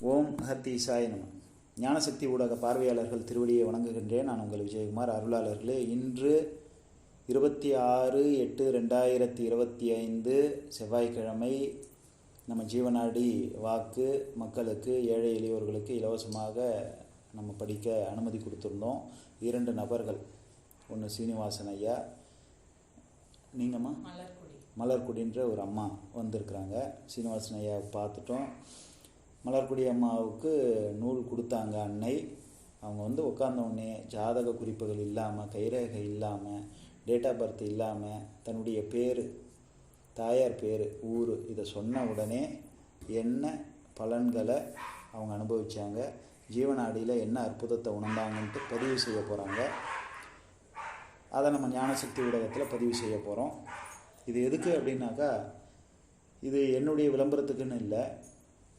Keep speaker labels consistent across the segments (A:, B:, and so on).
A: ஓம் ஹத்தி சாய் நம. ஞானசக்தி ஊடக பார்வையாளர்கள் திருவடியை வணங்குகின்றேன். நான் உங்கள் விஜயகுமார் அருளாளர்களே. இன்று இருபத்தி ஆறு எட்டு ரெண்டாயிரத்தி இருபத்தி ஐந்து செவ்வாய்க்கிழமை நம்ம ஜீவனாடி வாக்கு மக்களுக்கு ஏழை எளியோர்களுக்கு இலவசமாக நம்ம படிக்க அனுமதி கொடுத்துருந்தோம். இரண்டு நபர்கள். ஒன்று சீனிவாசன் ஐயா நீங்கம்மா?
B: மலர்கொடி.
A: மலர்குடின்ற ஒரு அம்மா வந்திருக்கிறாங்க. சீனிவாசன் ஐயா பார்த்துட்டோம். மலர்குடி அம்மாவுக்கு நூல் கொடுத்தாங்க அன்னை. அவங்க வந்து உட்கார்ந்த உடனே ஜாதக குறிப்புகள் இல்லாமல் கைரேகை இல்லாமல் டேட் ஆஃப் பர்த் இல்லாமல் தன்னுடைய பேர் தாயார் பேர் ஊர் இதை சொன்ன உடனே என்ன பலன்களை அவங்க அனுபவித்தாங்க ஜீவனாடியில் என்ன அற்புதத்தை உணர்ந்தாங்கன்ட்டு பதிவு செய்ய போகிறாங்க அதை நம்ம ஞானசக்தி ஊடகத்தில் பதிவு செய்ய போகிறோம் இது எதுக்கு அப்படின்னாக்கா இது என்னுடைய விளம்பரத்துக்குன்னு இல்லை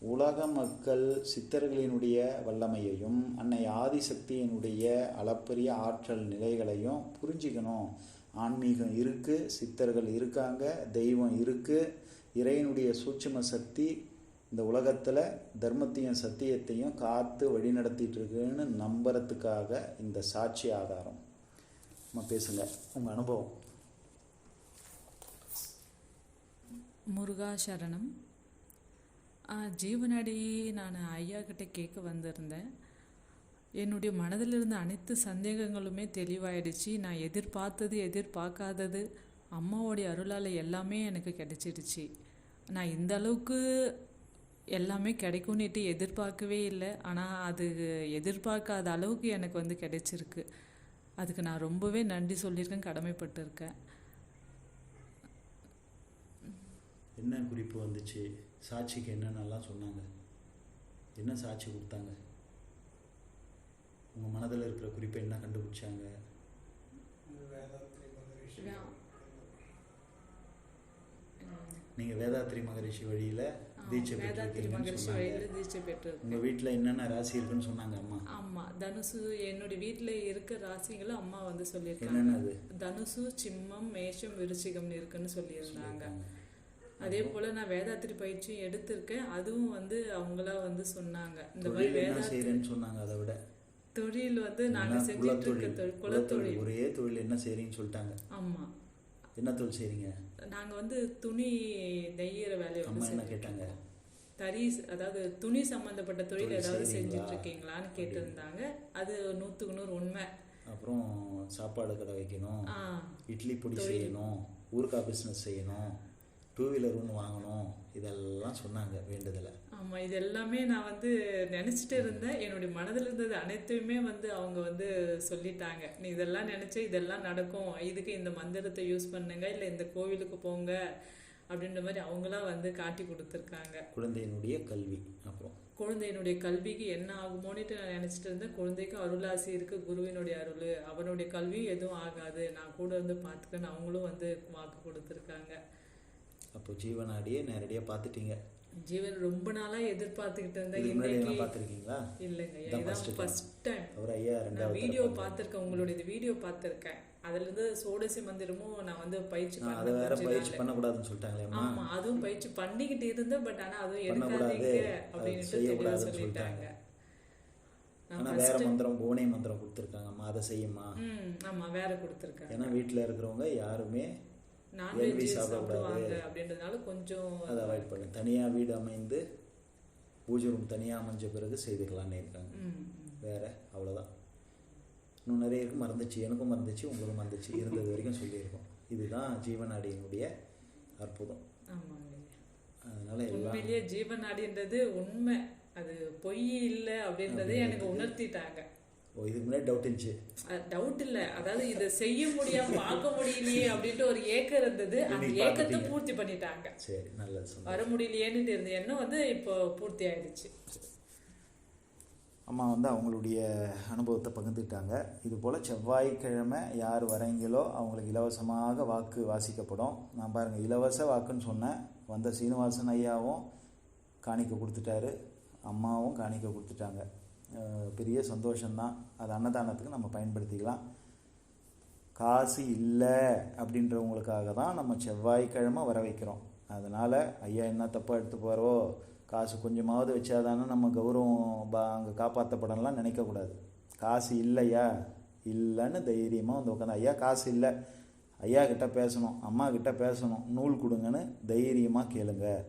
A: உலக மக்கள் சித்தர்களினுடைய வல்லமையையும் அன்னை ஆதிசக்தியினுடைய அளப்பரிய ஆற்றல் நிலைகளையும் புரிஞ்சிக்கணும். ஆன்மீகம் இருக்குது சித்தர்கள் இருக்காங்க தெய்வம் இருக்குது இறையினுடைய சூட்சும சக்தி இந்த உலகத்தில் தர்மத்தையும் சத்தியத்தையும் காத்து வழிநடத்திட்டு இருக்குன்னு நம்புறதுக்காக இந்த சாட்சி ஆதாரம். நம்ம பேசுங்க உங்கள் அனுபவம்.
B: முருகா சரணம் ஜீவனாடி நான் ஐயா கிட்ட கேட்க வந்திருந்தேன். என்னுடைய மனதில் இருந்த அனைத்து சந்தேகங்களுமே தெளிவாயிடுச்சு. நான் எதிர்பார்த்தது எதிர்பார்க்காதது அம்மாவோடைய அருளால் எல்லாமே எனக்கு கிடைச்சிடுச்சு. நான் இந்த அளவுக்கு எல்லாமே கிடைக்கும்னுட்டு எதிர்பார்க்கவே இல்லை. ஆனால் அது எதிர்பார்க்காத அளவுக்கு எனக்கு வந்து கிடைச்சிருக்கு. அதுக்கு நான் ரொம்பவே நன்றி சொல்லியிருக்கேன் கடமைப்பட்டிருக்கேன்.
A: என்ன குறிப்பு வந்துச்சு? சாட்சிக்கு என்னென்னலாம் சொன்னாங்க? என்ன சாட்சி கொடுத்தாங்க? உங்கள் மனதில் இருக்கிற குறிப்பை என்ன கண்டுபிடிச்சாங்க? நீங்கள் வேதாத்ரி மகரிஷி வழியில் தீட்சை
B: பெற்றிருக்கேன்
A: உங்கள் வீட்டில் என்னென்ன ராசி இருக்குன்னு சொன்னாங்க அம்மா?
B: ஆமாம் தனுசு என்னுடைய வீட்டில் இருக்க ராசிகளும் அம்மா வந்து சொல்லியிருக்காங்க.
A: அது
B: தனுசு சிம்மம் மேஷம் விருச்சிகம்னு இருக்குன்னு சொல்லியிருந்தாங்க. அதே போல் நான் வேதாத்திரி பயிற்சியும் எடுத்திருக்கேன். அதுவும் வந்து அவங்களா வந்து சொன்னாங்க. இந்த மாதிரி
A: தொழில் என்ன
B: வேதா
A: செய்கிறேன்னு சொன்னாங்க அதை விட.
B: தொழில் வந்து நாங்கள் செஞ்சுட்டு இருக்க
A: குலத்தொழில்
B: தொழில்
A: குலத்தொழில்
B: குலத்தொழில்.
A: ஒரே தொழில் என்ன செய்கிறீங்கன்னு சொல்லிட்டாங்க.
B: ஆமாம்
A: என்ன தொழில் செய்கிறீங்க
B: நாங்கள் வந்து துணி நெய்யிற வேலையை வந்து
A: என்ன கேட்டாங்க.
B: தறி அதாவது துணி சம்பந்தப்பட்ட தொழில் ஏதாவது? செஞ்சுட்டு இருக்கீங்களான்னு கேட்டிருந்தாங்க. அது நூற்றுக்கு நூறு உண்மை.
A: அப்புறம் சாப்பாடு கடை வைக்கணும். இட்லி பொடி செய்யணும். ஊறுகாய் பிஸ்னஸ் செய்யணும். டூ வீலர் ஒன்று வாங்கணும். இதெல்லாம் சொன்னாங்க வேண்டுதலை.
B: ஆமாம் இது எல்லாமே நான் வந்து நினச்சிட்டு இருந்தேன். என்னுடைய மனதில் இருந்தது அனைத்தையுமே வந்து அவங்க வந்து சொல்லிட்டாங்க. நீ இதெல்லாம் நினச்சா இதெல்லாம் நடக்கும். இதுக்கு இந்த மந்திரத்தை யூஸ் பண்ணுங்க இல்லை இந்த கோவிலுக்கு போங்க அப்படின்ற மாதிரி அவங்களா வந்து காட்டி கொடுத்துருக்காங்க.
A: குழந்தையினுடைய கல்வி அப்புறம்.
B: குழந்தையினுடைய கல்விக்கு என்ன ஆகுமோன்னுட்டு நான் நினச்சிட்டு இருந்தேன். குழந்தைக்கு அருளாசி இருக்கு குருவினுடைய அருள். அவனுடைய கல்வியும் எதுவும் ஆகாது. நான் கூட வந்து பார்த்துக்கன்னு அவங்களும் வந்து வாக்கு கொடுத்துருக்காங்க.
A: அப்போ ஜீவனாடியே நேரடியாக பார்த்துட்டீங்க.
B: ஜீவன் ரொம்ப நாளா எதிர்பார்த்துக்கிட்டு இருந்தேன் இன்னைக்கு
A: என்ன பார்த்துருக்கீங்களா?
B: இல்லைங்க
A: இதான்.
B: ஃபர்ஸ்ட் டைம்
A: அவர் ஐயா ரெண்டாவது
B: வீடியோ பார்த்துருக்கேன் உங்களுடைய வீடியோ பார்த்துருக்கேன். அதுல இருந்து சோடசி மந்திரமும் நான் வந்து பயிற்சி பண்ண
A: வேற பயிற்சி. பண்ணக்கூடாதுன்னு சொல்லிட்டாங்களே
B: ஆமா அதுவும் பயிற்சி பண்ணிக்கிட்டு இருந்தேன் பட் ஆனா அதுவும் எடுக்காதீங்க அப்படின்ட்டு தெளிவா சொல்லிட்டாங்க.
A: ஆனால் வேற மந்திரம் புவனை மந்திரம் கொடுத்துருக்காங்கம்மா அதை செய்யுமா
B: ஆமா வேற கொடுத்துருக்கேன்
A: ஏன்னா வீட்டில் இருக்கிறவங்க யாருமே
B: நான்வெஜ்
A: சாப்பிடக்கூடாது.
B: அப்படின்றதுனால கொஞ்சம்
A: அதை அவாய்ட் பண்ணு. தனியாக வீடு அமைந்து பூஜை ரூம் தனியாக அமைஞ்ச பிறகு செய்துக்கலான்னு இருக்காங்க. வேற அவ்வளோதான் இன்னும் நிறைய இருக்கு. மறந்துச்சு. எனக்கும் மறந்துச்சு. உங்களுக்கும் மறந்துச்சு. இருந்தது வரைக்கும் சொல்லியிருக்கோம். இதுதான் ஜீவனாடியினுடைய அற்புதம். அதனால
B: உண்மையிலேயே ஜீவநாடின்றது உண்மை. அது பொய் இல்லை அப்படின்றதே எனக்கு உணர்த்திட்டாங்க.
A: ஓ இதுக்கு முன்னாடி டவுட் இருந்துச்சு.
B: டவுட் இல்ல. அதாவது இதை செய்ய முடியாம பார்க்க முடியலையே அப்படின்ட்டு ஒரு ஏக்கம் இருந்தது. அந்த ஏக்கத்தை. பூர்த்தி பண்ணிட்டாங்க.
A: சரி நல்லது
B: வர முடியலையேன்னு இருந்த எண்ணம் வந்து இப்போ பூர்த்தி ஆயிடுச்சு.
A: அம்மா வந்து அவங்களுடைய அனுபவத்தை பகிர்ந்துக்கிட்டாங்க. இது போல் செவ்வாய்க்கிழமை யார் வரீங்களோ அவங்களுக்கு இலவசமாக வாக்கு வாசிக்கப்படும். நான் பாருங்கள் இலவச வாக்குன்னு சொன்னேன். வந்த சீனிவாசன் ஐயாவும் காணிக்கை கொடுத்துட்டாரு. அம்மாவும் காணிக்கை கொடுத்துட்டாங்க. பெரிய சந்தோஷம்தான். அது அன்னதானத்துக்கு நம்ம பயன்படுத்திக்கலாம். காசு இல்லை அப்படின்றவங்களுக்காக தான் நம்ம செவ்வாய்க்கிழமை வர வைக்கிறோம். அதனால் ஐயா என்ன தப்பாக எடுத்து போகிறோ காசு கொஞ்சமாவது வச்சாதானே நம்ம கௌரவம் பா அங்கே காப்பாற்றப்படலாம் நினைக்கக்கூடாது. காசு இல்லையா? இல்லைன்னு தைரியமாக வந்து உட்காந்து ஐயா காசு இல்லை. ஐயா கிட்ட பேசணும் அம்மா கிட்ட பேசணும் நூல் கொடுங்கன்னு தைரியமாக கேளுங்கள்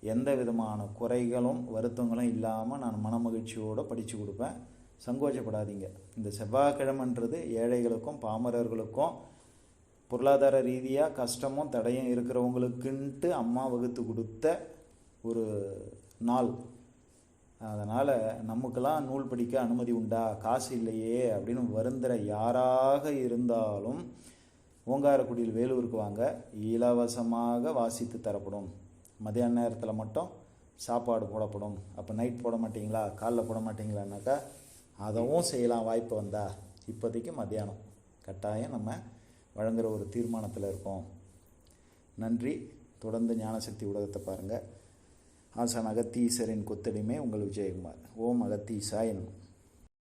A: எந்த விதமான குறைகளும் வருத்தங்களும் இல்லாமல் நான் மனமகிழ்ச்சியோடு படித்து கொடுப்பேன். சங்கோச்சப்படாதீங்க இந்த செவ்வாய்க்கிழமைன்றது ஏழைகளுக்கும் பாமரர்களுக்கும் பொருளாதார ரீதியாக கஷ்டமும் தடையும் இருக்கிறவங்களுக்குன்ட்டு அம்மா வகுத்து கொடுத்த ஒரு நாள். அதனால் நமக்கெல்லாம் நூல் படிக்க அனுமதி உண்டா? காசு இல்லையே அப்படின்னு வருந்துற யாராக இருந்தாலும் ஓங்காரக்குடியில் வேலூருக்கு வாங்க. இலவசமாக வாசித்து தரப்படும். மதியான நேரத்தில் மட்டும் சாப்பாடு போடப்படும். அப்போ நைட் போட மாட்டிங்களா? காலைல போட மாட்டிங்களானாக்கா அதவும் செய்யலாம் வாய்ப்பு வந்தா. இப்போதைக்கு மத்தியானம். கட்டாயம் நம்ம வழங்குகிற ஒரு தீர்மானத்தில் இருக்கோம். நன்றி. தொடர்ந்து ஞானசக்தி ஊடகத்தை பாருங்கள் ஆசான் அகத்தீஸ்வரின் கொத்தடிமை உங்கள் விஜயகுமார். ஓம் அகத்தீசாய